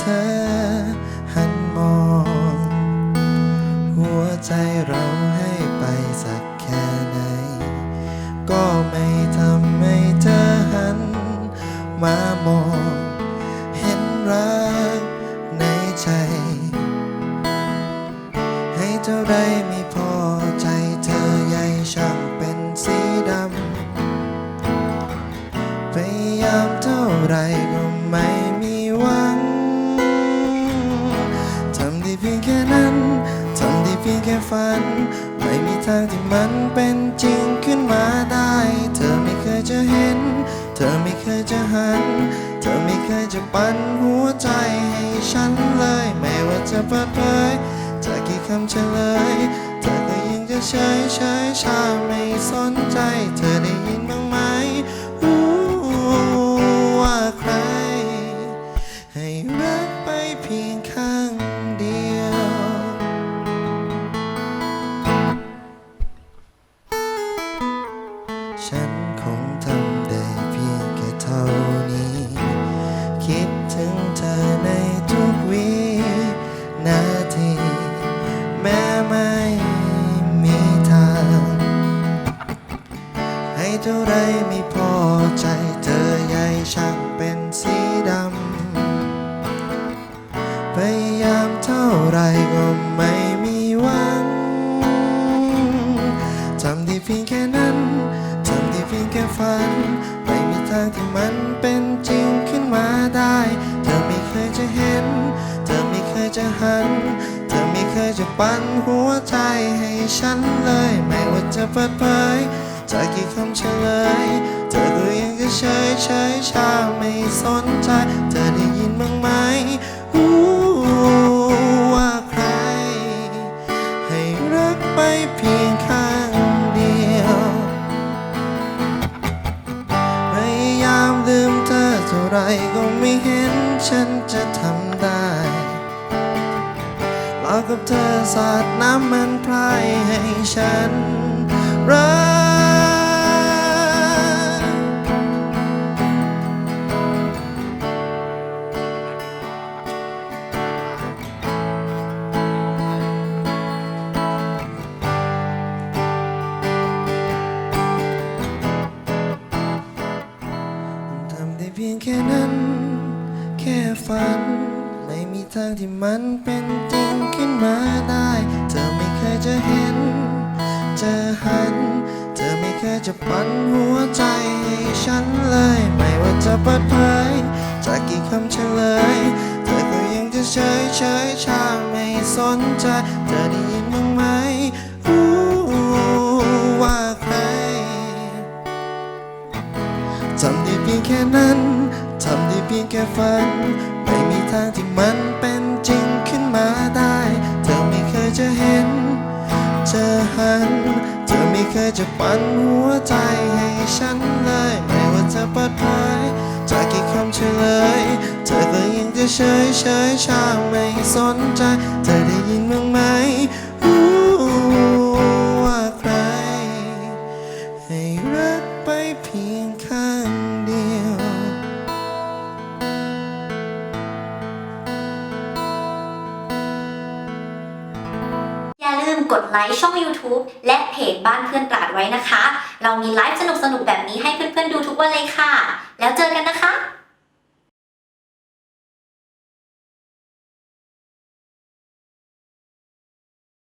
เธอหันมอง หัวใจเราให้ไปสักแค่ไหน ก็ไม่ทำให้เธอหัน มามอง เห็นรักในใจ ให้เท่าไรไม่พอใจเธอใหญ่ช่างเป็นสีดำพยายามเท่าไร ทางที่มันเป็นจริงขึ้นมาได้ เธอไม่เคยจะเห็น เธอไม่เคยจะหัน เธอไม่เคยจะปันหัวใจให้ฉันเลย ไม่ว่าจะเปิดเผยจะกี่คำเฉลย เธอก็ยังจะเฉยเฉยชาไม่สนใจ เธอได้ยิน ฉันคงทำได้เพียงแค่เท่านี้ คิดถึงเธอในทุกวินาที แม้ไม่มีทาง ให้เท่าไรไม่พอใจเธอใหญ่ช่างเป็นสีดำ พยายามเท่าไรก็ไม่ มันเป็นจริงขึ้นมาได้ เธอไม่เคยจะเห็น เธอไม่เคยจะหัน เธอไม่เคยจะปั้นหัวใจให้ฉันเลย ไม่ว่าจะเปิดเผยจะกี่คำเฉลย เธอก็ยังจะเฉยเฉยชาไม่สนใจ เธอได้ยินบ้างไหม อกับเธอสาดน้ำมันพรายให้ฉันรักทำได้เพียงแค่นั้น แค่ฝัน ทางที่มันเป็นจริงขึ้นมาได้ เธอไม่เคยจะเห็น เจอหัน เธอไม่เคยจะปันหัวใจให้ฉันเลย ไม่ว่าจะเปิดเผยจะกี่คำเฉลย เธอก็ยังจะเฉยเฉยชาไม่สนใจ เธอได้ยินบ้างไหมรู้ว่าใครทำได้เพียงแค่นั้น ทำได้เพียงแค่ฝัน ไม่มีทางที่มัน หัน เธอไม่เคยจะปั่นหัวใจให้ฉันเลย ไม่ว่าจะเปิดเผยจากี่คำเฉลย เธอก็ยังจะเฉยเฉยชาไม่สนใจ มกดไลค์ช่อง YouTube และเพจบ้านเพื่อนตราดไว้นะคะ เรามีไลฟ์สนุกๆแบบนี้ให้เพื่อนๆดูทุกวันเลยค่ะ แล้วเจ